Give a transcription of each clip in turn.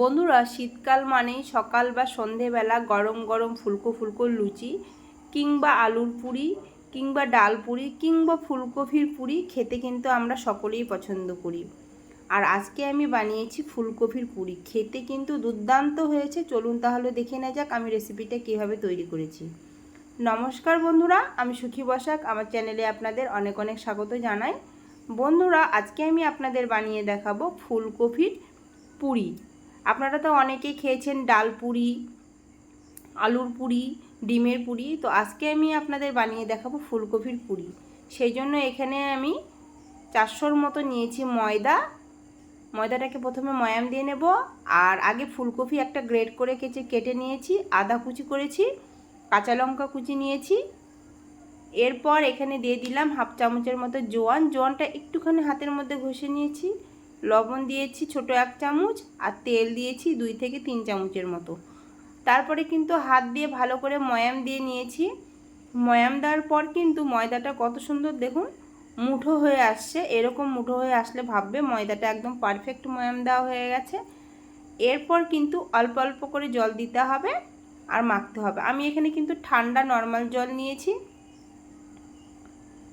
বন্ধুরা, শীতকাল মানেই সকাল বা সন্ধেবেলা গরম গরম ফুলকো ফুলকো লুচি কিংবা আলুর পুরি কিংবা ডাল পুরি কিংবা ফুলকপির পুরি খেতে কিন্তু আমরা সকলেই পছন্দ করি। আর আজকে আমি বানিয়েছি ফুলকপির পুরি। খেতে কিন্তু দুর্দান্ত হয়েছে। চলুন তাহলে দেখে নেওয়া যাক আমি রেসিপিটা কীভাবে তৈরি করেছি। নমস্কার বন্ধুরা, আমি সুখী বসাক। আমার চ্যানেলে আপনাদের অনেক অনেক স্বাগত জানাই। বন্ধুরা, আজকে আমি আপনাদের বানিয়ে দেখাবো ফুলকপির পুরি। আপনারা তো অনেকেই খেয়েছেন ডাল পুরি, আলুর পুরি, ডিমের পুরি, তো আজকে আমি আপনাদের বানিয়ে দেখাবো ফুলকপির পুরি। সেই জন্য এখানে আমি চারশোর মতো নিয়েছি ময়দা। ময়দাটাকে প্রথমে ময়াম দিয়ে নেব, আর আগে ফুলকপি একটা গ্রেড করে কেচে কেটে নিয়েছি, আদা কুচি করেছি, কাঁচা লঙ্কা কুচি নিয়েছি। এরপর এখানে দিয়ে দিলাম হাফ চামচের মতো জোয়ান। জোয়ানটা একটুখানি হাতের মধ্যে ঘষে নিয়েছি। লবণ দিয়েছি ছোট এক চামচ আর তেল দিয়েছি দুই থেকে তিন চামচের মতো। তারপরে কিন্তু হাত দিয়ে ভালো করে ময়াম দিয়ে নিয়েছি। ময়াম দেওয়ার পর কিন্তু ময়দাটা কত সুন্দর দেখুন, মুঠো হয়ে আসছে। এরকম মুঠো হয়ে আসলে ভাববে ময়দাটা একদম পারফেক্ট ময়াম দেওয়া হয়ে গেছে। এরপর কিন্তু অল্প অল্প করে জল দিতে হবে আর মাখতে হবে। আমি এখানে কিন্তু ঠান্ডা নর্মাল জল নিয়েছি।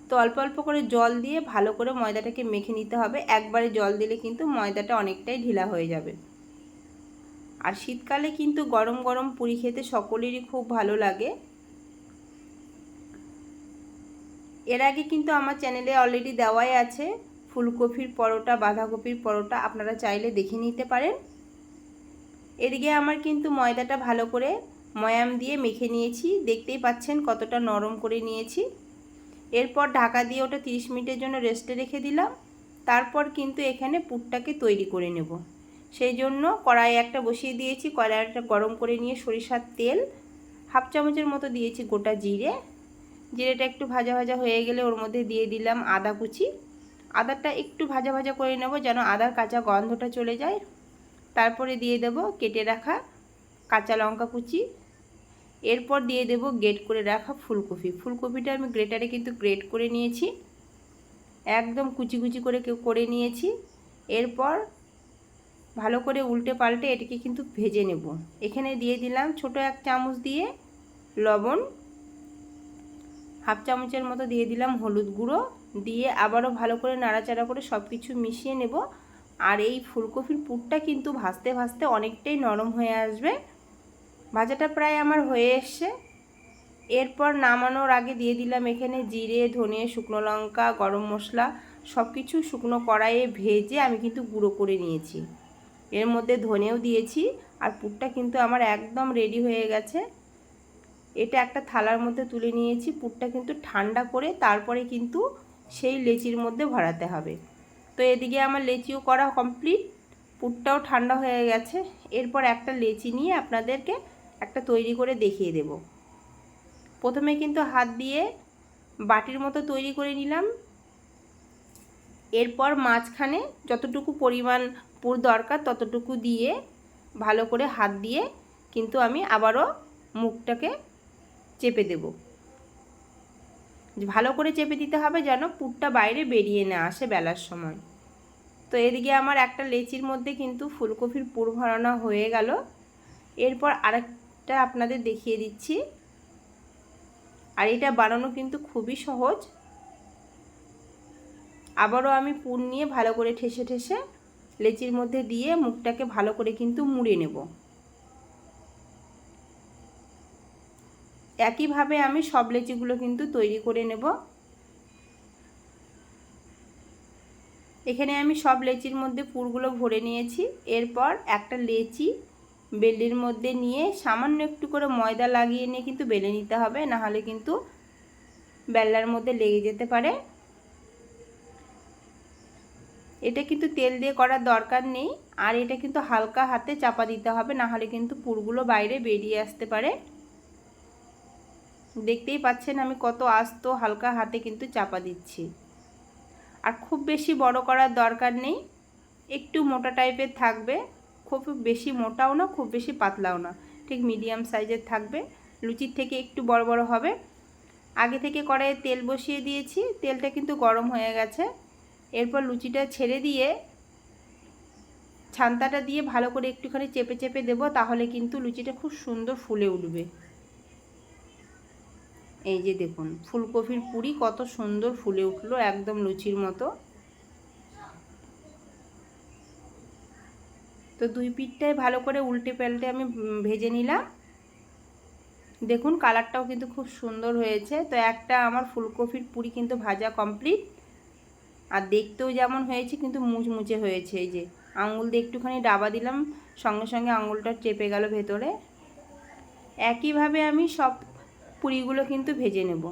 তো অল্প অল্প করে জল দিয়ে ভালো করে ময়দাটাকে মেখে নিতে হবে। একবারে জল দিলে কিন্তু ময়দাটা অনেকটাই ঢিলা হয়ে যাবে। আর শীতকালে কিন্তু গরম গরম পুরি খেতে সকলেরই খুব ভালো লাগে। এর আগে কিন্তু আমার চ্যানেলে অলরেডি দেওয়াই আছে। ফুলকপির পরোটা, বাঁধাকপির পরোটা আপনারা চাইলে দেখে নিতে পারেন। এদিকে আমার কিন্তু ময়দাটা ভালো করে ময়াম দিয়ে মেখে নিয়েছি। দেখতেই পাচ্ছেন কতটা নরম করে নিয়েছি। এরপর ঢাকা দিয়ে ওটা তিরিশ মিনিটের জন্য রেস্টে রেখে দিলাম। তারপর কিন্তু এখানে পুরটাকে তৈরি করে নেব। সেই জন্য কড়াই একটা বসিয়ে দিয়েছি কড়াইটা গরম করে নিয়ে সরিষার তেল হাফ চামচের মতো দিয়েছি গোটা জিরে। জিরেটা একটু ভাজা ভাজা হয়ে গেলে ওর মধ্যে দিয়ে দিলাম আদা কুচি। আদাটা একটু ভাজা ভাজা করে নেব যেন আদার কাঁচা গন্ধটা চলে যায়। তারপরে দিয়ে দেব কেটে রাখা কাঁচা লঙ্কা কুচি। এরপর দিয়ে দেব গ্রেট করে রাখা ফুলকপি। ফুলকপিটা আমি গ্রেটারে কিন্তু গ্রেট করে নিয়েছি। একদম কুচি কুচি করে করে নিয়েছি। এরপর ভালো করে উল্টে পাল্টে এটাকে কিন্তু ভেজে নেব। এখানে দিয়ে দিলাম ছোট এক চামচ দিয়ে লবণ। হাফ চামচের মতো দিয়ে দিলাম হলুদ গুঁড়ো। দিয়ে আবারও ভালো করে নাড়াচাড়া করে সব কিছু মিশিয়ে নেব। আর এই ফুলকপির পুরটা কিন্তু ভাজতে ভাজতে অনেকটাই নরম হয়ে আসবে। ভাজাটা প্রায় আমার হয়ে এসছে। এরপর নামানোর আগে দিয়ে দিলাম এখানে জিরে, ধনে, শুকনো লঙ্কা, গরম মশলা সব কিছু শুকনো কড়াইয়ে ভেজে আমি কিন্তু গুঁড়ো করে নিয়েছি। এর মধ্যে ধনেও দিয়েছি আর পুরটা কিন্তু আমার একদম রেডি হয়ে গেছে। এটা একটা থালার মধ্যে তুলে নিয়েছি, পুরটা কিন্তু ঠান্ডা করে তারপরে কিন্তু সেই লেচির মধ্যে ভরাতে হবে। তো এদিকে আমার লেচিও করা কমপ্লিট পুরটাও ঠান্ডা হয়ে গেছে। এরপর একটা লেচি নিয়ে আপনাদেরকে একটা তৈরি করে দেখিয়ে দেব। প্রথমে কিন্তু হাত দিয়ে বাটির মতো তৈরি করে নিলাম। এরপর মাঝখানে যতটুকু পরিমাণ পুর দরকার ততটুকু দিয়ে ভালো করে হাত দিয়ে কিন্তু আমি আবারও মুখটাকে চেপে দেব। ভালো করে চেপে দিতে হবে যেন পুরটা বাইরে বেরিয়ে না আসে বেলার সময়। তো এদিকে আমার একটা লেচির মধ্যে কিন্তু ফুলকপির পুর ভরানো হয়ে গেল। এরপর আরেকটা আপনাদের দেখিয়ে দিচ্ছি। আর এটা বানানো কিন্তু খুবই সহজ। আবারও আমি পুর নিয়ে ভালো করে ঠেসে ঠেসে লেচির মধ্যে দিয়ে মুখটাকে ভালো করে কিন্তু মুড়ে নেব। একইভাবে আমি সব লেচিগুলো কিন্তু তৈরি করে নেব। এখানে আমি সব লেচির মধ্যে পুরগুলো ভরে নিয়েছি। এরপর একটা লেচি বেলির মধ্যে নিয়ে সামান্য একটু করে ময়দা লাগিয়ে নিয়ে কিন্তু বেলে নিতে হবে, নাহলে কিন্তু বেল্লার মধ্যে লেগে যেতে পারে। এটা কিন্তু তেল দিয়ে করার দরকার নেই, আর এটা কিন্তু হালকা হাতে চাপা দিতে হবে, নাহলে কিন্তু পুরগুলো বাইরে বেরিয়ে আসতে পারে। দেখতেই পাচ্ছেন আমি কত আস্ত হালকা হাতে কিন্তু চাপা দিচ্ছি। আর খুব বেশি বড় করার দরকার নেই, একটু মোটা টাইপের থাকবে। খুব বেশি মোটাও না, খুব বেশি পাতলাও না। ঠিক মিডিয়াম সাইজের থাকবে। লুচির থেকে একটু বড় বড় হবে। আগে থেকে কড়াইয়ে তেল বসিয়ে দিয়েছি। তেলটা কিন্তু গরম হয়ে গেছে। এরপর লুচিটা ছেড়ে দিয়ে ছান্তাটা দিয়ে ভালো করে একটুখানি চেপে চেপে দেবো, তাহলে কিন্তু লুচিটা খুব সুন্দর ফুলে উঠবে। এই যে দেখুন, ফুলকপির পুরি কত সুন্দর ফুলে উঠল একদম লুচির মতো। তো দুই পিঠটাই ভালো করে উল্টে পাল্টে আমি ভেজে নিলাম। দেখুন কালারটাও কিন্তু খুব সুন্দর হয়েছে। তো একটা আমার ফুলকপির পুরি কিন্তু ভাজা কমপ্লিট আর দেখতেও যেমন হয়েছে, কিন্তু মুচমুচে হয়েছে। এই যে আঙুল দিয়ে একটুখানি ডাবা দিলাম, সঙ্গে সঙ্গে আঙুলটা চেপে গেল ভেতরে। একইভাবে আমি সব পুরিগুলো কিন্তু ভেজে নেব।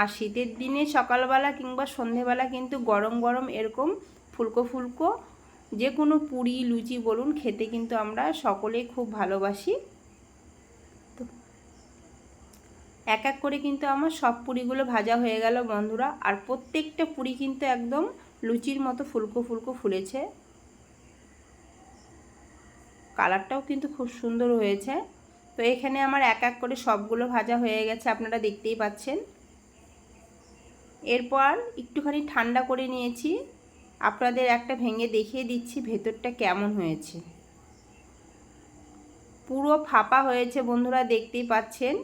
আর শীতের দিনে সকালবেলা কিংবা সন্ধেবেলা কিন্তু গরম গরম এরকম ফুলকো ফুলকো, যে কোনো পুরি, লুচি বলুন, খেতে কিন্তু আমরা সকলেই খুব ভালোবাসি। তো এক এক করে কিন্তু আমার সব পুরিগুলো ভাজা হয়ে গেল বন্ধুরা, আর প্রত্যেকটা পুরি কিন্তু একদম লুচির মতো ফুলকো ফুলকো ফুলেছে। কালারটাও কিন্তু খুব সুন্দর হয়েছে। তো এখানে আমার এক এক করে সবগুলো ভাজা হয়ে গেছে, আপনারা দেখতেই পাচ্ছেন। এরপর একটুখানি ঠান্ডা করে নিয়েছি। আপনাদের একটা ভেঙে দেখিয়ে দিচ্ছি ভেতরটা কেমন হয়েছে। পুরো ফাঁপা হয়েছে বন্ধুরা, দেখতেই পাচ্ছেন।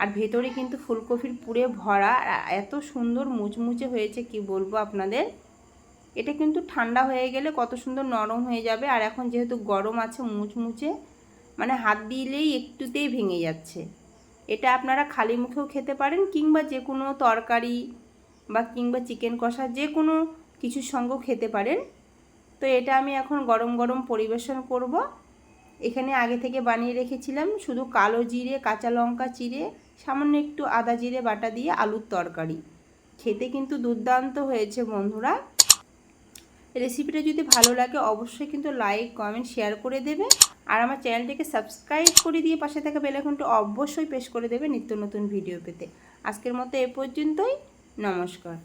আর ভেতরে কিন্তু ফুলকপির পুরে ভরা এত সুন্দর মুচমুচে হয়েছে, কি বলব আপনাদের। এটা কিন্তু ঠান্ডা হয়ে গেলে কত সুন্দর নরম হয়ে যাবে, আর এখন যেহেতু গরম আছে মুচমুচে মানে হাত দিলেই একটুতেই ভেঙে যাচ্ছে। এটা আপনারা খালি মুখেও খেতে পারেন, কিংবা যে কোনো তরকারি বা কিংবা চিকেন কষা, যে কোনো কিছুর সঙ্গেও খেতে পারেন। তো এটা আমি এখন গরম গরম পরিবেশন করব। এখানে আগে থেকে বানিয়ে রেখেছিলাম শুধু কালো জিরে, কাঁচা লঙ্কা চিড়ে, সামান্য একটু আদা জিরে বাটা দিয়ে আলুর তরকারি। খেতে কিন্তু দুর্দান্ত হয়েছে বন্ধুরা। রেসিপিটা যদি ভালো লাগে অবশ্যই কিন্তু লাইক, কমেন্ট, শেয়ার করে দেবে। আর আমার চ্যানেলটিকে সাবস্ক্রাইব করে দিয়ে পাশে থাকা বেলাইকনটি অবশ্যই পেশ করে দেবে নিত্য নতুন ভিডিও পেতে। আজকের মতো এ পর্যন্তই। নমস্কার।